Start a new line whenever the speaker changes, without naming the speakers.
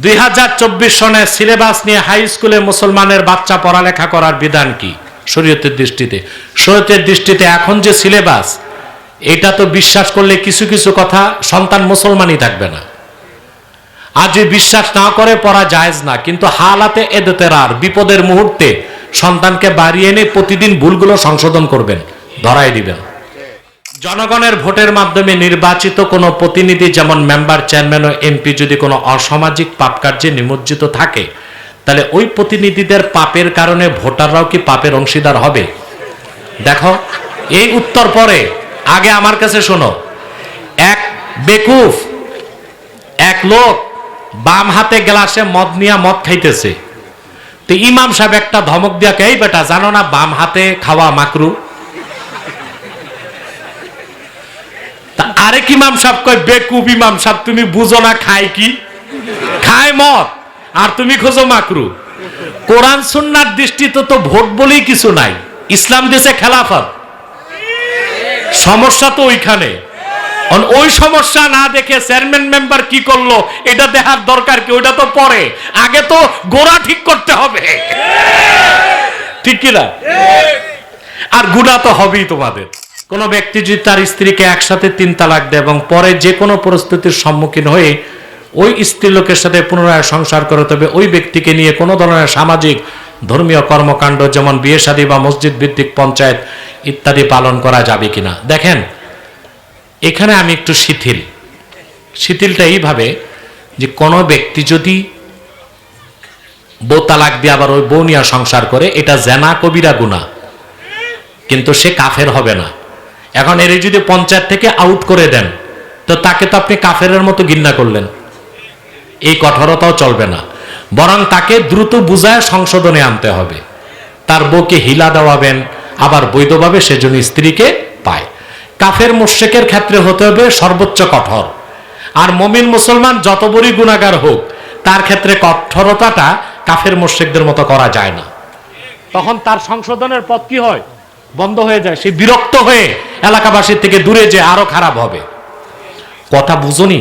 দুই হাজার চব্বিশ সনে সিলেবাস নিয়ে হাই স্কুলে মুসলমানের বাচ্চা পড়ালেখা করার বিধান কি? শরীয়তের দৃষ্টিতে। শরীয়তের দৃষ্টিতে এখন যে সিলেবাস, এটা তো বিশ্বাস করলে কিছু কিছু কথা সন্তান মুসলমানই থাকবে না। আর যদি বিশ্বাস না করে, পড়া জায়েজ না। কিন্তু হালাতে এদেতেরার, বিপদের মুহূর্তে সন্তানকে বাড়িয়ে এনে প্রতিদিন ভুলগুলো সংশোধন করবেন, ধরাই দিবেন। জনগণের ভোটের মাধ্যমে নির্বাচিত কোনো প্রতিনিধি যেমন মেম্বার চেয়ারম্যান ও এমপি যদি কোনো অসামাজিক পাপ কার্যে নিমজ্জিত থাকে তাহলে ওই প্রতিনিধিদের পাপের কারণে ভোটাররাও কি পাপের অংশীদার হবে? দেখো এই উত্তর পরে আগে আমার কাছে শোনো। এক বেকুফ এক লোক বাম হাতে গ্লাসে মদ নিয়ে মদ খাইতেছে। তো ইমাম সাহেব একটা ধমক দিয়া কে, বেটা জানো না বাম হাতে খাওয়া মাকরু? আরেক ইমাম সাহেব কয়, বেকুব ইমাম সাহেব, তুমি বুঝো না খায় কি? খায় মদ। আর তুমি খোঁজো মাকরু। কোরআন সুন্নার দৃষ্টিতে তো ভোট বলেই কিছু নাই। ইসলাম দেশে খেলাফত। সমস্যা তো ওইখানে। ওই সমস্যা না দেখে চেয়ারম্যান মেম্বার কি করল? এটা দেখার দরকার কি? ওইটা তো পরে। আগে তো গোড়া ঠিক করতে হবে। ঠিক কিনা? আর গুণা তো হবেই তোমাদের। কোন ব্যক্তি যদি তার স্ত্রীকে একসাথে তিন তালাক দেয় এবং পরে যে কোনো পরিস্থিতির সম্মুখীন হয়ে ওই স্ত্রী লোকের সাথে পুনরায় সংসার করে, তবে ওই ব্যক্তিকে নিয়ে কোনো ধরনের সামাজিক, ধর্মীয় কর্মকাণ্ড যেমন বিয়ে শাদী বা মসজিদ ভিত্তিক পঞ্চায়েত ইত্যাদি পালন করা যাবে কিনা? দেখেন, এখানে আমি একটু শিথিল। শিথিলটা এইভাবে যে কোনো ব্যক্তি যদি বউ তালাক দিয়ে আবার ওই বউ নিয়ে সংসার করে, এটা জেনা কবিরা গুণা কিন্তু সে কাফের হবে না। এখন এর যদি পঞ্চায়েত থেকে আউট করে দেন, তো তাকে তো আপনি কাফেরের মতো ঘৃণা করলেন। এই কঠোরতাও চলবে না। বরং তাকে দ্রুত বুঝায় সংশোধনে আনতে হবে। তার বউকে হিলা দেওয়াবেন, আবার বৈধভাবে সেজন্য স্ত্রীকে পায়। কাফের মুশেকের ক্ষেত্রে হতে হবে সর্বোচ্চ কঠোর। আর মমিন মুসলমান যত বড়ই গুণাগার হোক, তার ক্ষেত্রে কঠোরতাটা কাফের মুশেকদের মতো করা যায় না। তখন তার সংশোধনের পথ কি হয়? বন্ধ হয়ে যায়। সে বিরক্ত হয়ে এলাকাবাসীর থেকে দূরে যে আরও খারাপ হবে। কথা বুঝনি?